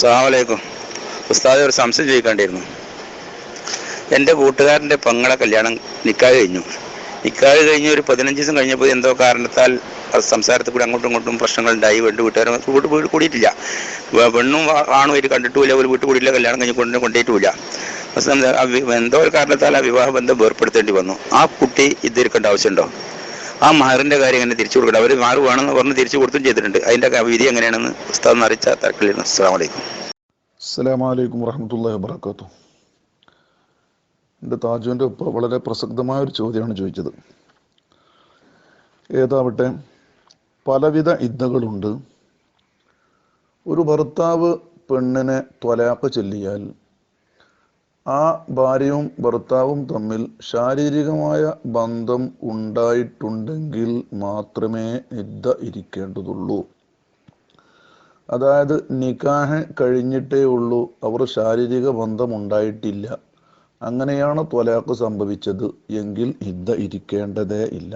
അസ്സാമലൈക്കും ഉസ്താദ് ഒരു സംശയം ചോദിക്കേണ്ടിയിരുന്നു എന്റെ കൂട്ടുകാരന്റെ പെങ്ങളെ കല്യാണം നിക്കാഹ് കഴിഞ്ഞു. നിക്കാഹ് കഴിഞ്ഞ് ഒരു പതിനഞ്ച് ദിവസം കഴിഞ്ഞപ്പോൾ എന്തോ കാരണത്താൽ സംസാരത്തിൽ കൂടി അങ്ങോട്ടും ഇങ്ങോട്ടും പ്രശ്നങ്ങൾ ഉണ്ടായി വീണ്ടും വീട്ടുകാരും വീട്ട് വീട് കൂടിയിട്ടില്ല. പെണ്ണും ആണും ഒരു കണ്ടിട്ടുമില്ല ഒരു വീട്ട് കൂടിയില്ല കല്യാണം കഴിഞ്ഞ് കൊണ്ടു കൊണ്ടുപോയിട്ടുമില്ല പക്ഷേ എന്താ, ഒരു കാരണത്താൽ ആ വിവാഹ ബന്ധം വേർപ്പെടുത്തേണ്ടി വന്നു. ആ കുട്ടി ഇതിരിക്കേണ്ട ആവശ്യമുണ്ടോ? ആ മഹറിന്റെ കാര്യം എങ്ങനെ തിരിച്ചു കൊടുക്കട്ടെ. അവർ മഹർ വേണമെന്ന് പറഞ്ഞ് തിരിച്ചു കൊടുത്തും ചെയ്തിട്ടുണ്ട്. അതിന്റെ വിധി എങ്ങനെയാണെന്ന് ഉസ്താദ് അറിയിച്ച തരക്കിലിരുന്നു. അസ്സാം വലൈക്കും വറഹമത്തല്ലാ വാബർക്കാത്തു എന്റെ താജുവിന്റെ ഉപ്പ വളരെ പ്രസക്തമായ ഒരു ചോദ്യമാണ് ചോദിച്ചത്. ഏതാവട്ടെ പലവിധ ഇദ്ദകളുണ്ട്. ഒരു ഭർത്താവ് പെണ്ണിനെ ത്വലാക്ക് ചൊല്ലിയാൽ ആ ഭാര്യയും ഭർത്താവും തമ്മിൽ ശാരീരികമായ ബന്ധം ഉണ്ടായിട്ടുണ്ടെങ്കിൽ മാത്രമേ ഇദ്ദ ഇരിക്കേണ്ടതുള്ളൂ. അതായത് നിക്കാഹ് കഴിഞ്ഞിട്ടേ ഉള്ളൂ അവർ ശാരീരിക ബന്ധം ഉണ്ടായിട്ടില്ല. അങ്ങനെയാണ് ത്വലാഖ് സംഭവിച്ചത് എങ്കിൽ ഇദ്ദ ഇരിക്കേണ്ടതേ ഇല്ല.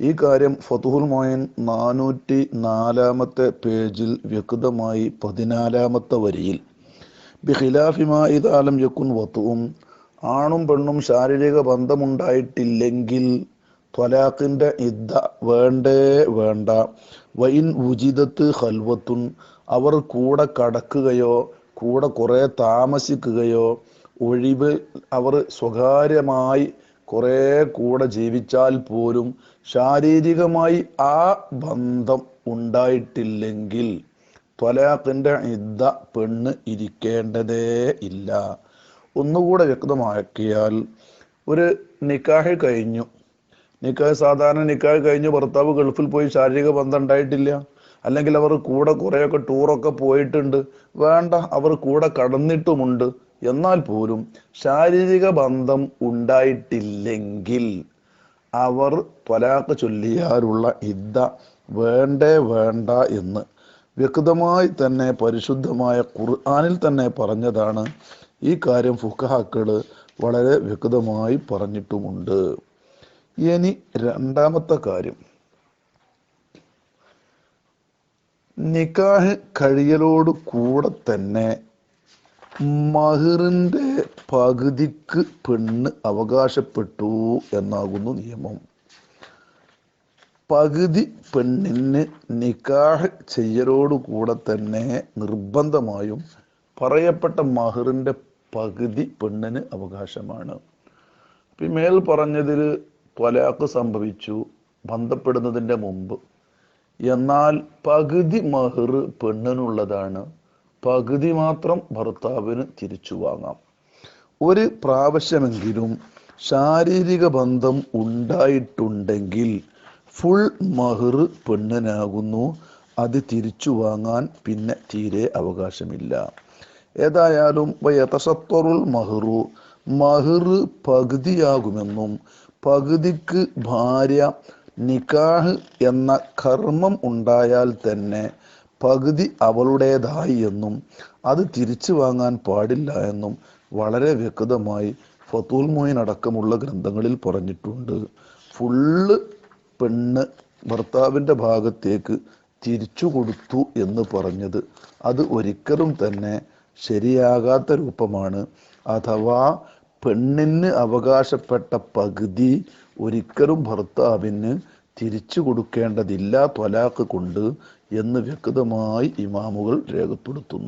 ഈ കാര്യം ഫതുഹുൽ മോയൻ നാനൂറ്റി നാലാമത്തെ പേജിൽ വ്യക്തമായി പതിനാലാമത്തെ വരിയിൽ ബിഖിലാഫിമായിദാലം യക്കുൻ വത്തുവും ആണും പെണ്ണും ശാരീരിക ബന്ധമുണ്ടായിട്ടില്ലെങ്കിൽ ത്വലാഖിന്റെ ഇദ്ദ വേണ്ടേ വേണ്ട. വൈൻ ഉചിതത്ത് ഹൽവത്തുൻ അവർ കൂടെ കടക്കുകയോ കൂടെ കുറെ താമസിക്കുകയോ ഒഴിവ് അവർ സ്വകാര്യമായി കുറേ കൂടെ ജീവിച്ചാൽ പോലും ശാരീരികമായി ആ ബന്ധം ഉണ്ടായിട്ടില്ലെങ്കിൽ ത്വലാഖിന്റെ ഇദ്ദ പെണ്ണ് ഇരിക്കേണ്ടതേ ഇല്ല. ഒന്നുകൂടെ വ്യക്തമാക്കിയാൽ ഒരു നിക്കാഹ് കഴിഞ്ഞു. നിക്കാഹ് സാധാരണ നിക്കാഹ് കഴിഞ്ഞ് ഭർത്താവ് ഗൾഫിൽ പോയി ശാരീരിക ബന്ധം ഉണ്ടായിട്ടില്ല. അല്ലെങ്കിൽ അവർ കൂടെ കുറേയൊക്കെ ടൂറൊക്കെ പോയിട്ടുണ്ട്. വേണ്ട അവർ കൂടെ കടന്നിട്ടുമുണ്ട്. എന്നാൽ പോലും ശാരീരിക ബന്ധം ഉണ്ടായിട്ടില്ലെങ്കിൽ അവർ ത്വലാക്ക് ചൊല്ലിയാലുള്ള ഇദ്ദ വേണ്ടേ വേണ്ട എന്ന് വ്യക്തമായി തന്നെ പരിശുദ്ധമായ ഖുർആാനിൽ തന്നെ പറഞ്ഞതാണ്. ഈ കാര്യം ഫുഖഹാക്കൾ വളരെ വ്യക്തമായി പറഞ്ഞിട്ടുമുണ്ട്. ഇനി രണ്ടാമത്തെ കാര്യം. നിക്കാഹ് കഴിയലോട് കൂടെ തന്നെ മഹിറിന്റെ പകുതിക്ക് പെണ്ണ് അവകാശപ്പെട്ടു എന്നാകുന്നു നിയമം. പകുതി പെണ്ണിന് നിക്കാഹ് ചെയ്യലോട് കൂടെ തന്നെ നിർബന്ധമായും പറയപ്പെട്ട മഹിറിന്റെ പകുതി പെണ്ണിന് അവകാശമാണ്. ഈ മേൽ പറഞ്ഞതിൽ ത്വലാക്ക് സംഭവിച്ചു ബന്ധപ്പെടുന്നതിന്റെ മുമ്പ്. എന്നാൽ പകുതി മഹിർ പെണ്ണിനുള്ളതാണ്. പകുതി മാത്രം ഭർത്താവിന് തിരിച്ചു വാങ്ങാം. ഒരു പ്രാവശ്യമെങ്കിലും ശാരീരിക ബന്ധം ഉണ്ടായിട്ടുണ്ടെങ്കിൽ ഫുൾ മഹിർ പെണ്ണിനാകുന്നു. അത് തിരിച്ചു വാങ്ങാൻ പിന്നെ തീരെ അവകാശമില്ല. ഏതായാലും വയതസത്വറുൽ മഹറു. മഹിർ പകുതിയാകുമെന്നും പകുതിക്ക് ഭാര്യ നിക്കാഹ് എന്ന കർമ്മം ഉണ്ടായാൽ തന്നെ പകുതി അവളുടേതായി എന്നും അത് തിരിച്ചു വാങ്ങാൻ പാടില്ല എന്നും വളരെ വ്യക്തമായി ഫത്തൂൽ മൊയിൻ അടക്കമുള്ള ഗ്രന്ഥങ്ങളിൽ പറഞ്ഞിട്ടുണ്ട്. ഫുള്ള് പെണ്ണ് ഭർത്താവിന്റെ ഭാഗത്തേക്ക് തിരിച്ചു കൊടുത്തു എന്ന് പറഞ്ഞത്. അത് ഒരിക്കലും തന്നെ ശരിയാകാത്ത രൂപമാണ്. അഥവാ പെണ്ണിന് അവകാശപ്പെട്ട പകുതി ഒരിക്കലും ഭർത്താവിന് തിരിച്ചു കൊടുക്കേണ്ടതില്ല ത്വലാക്ക് കൊണ്ട് എന്ന് വ്യക്തമായി ഇമാമുകൾ രേഖപ്പെടുത്തുന്നു.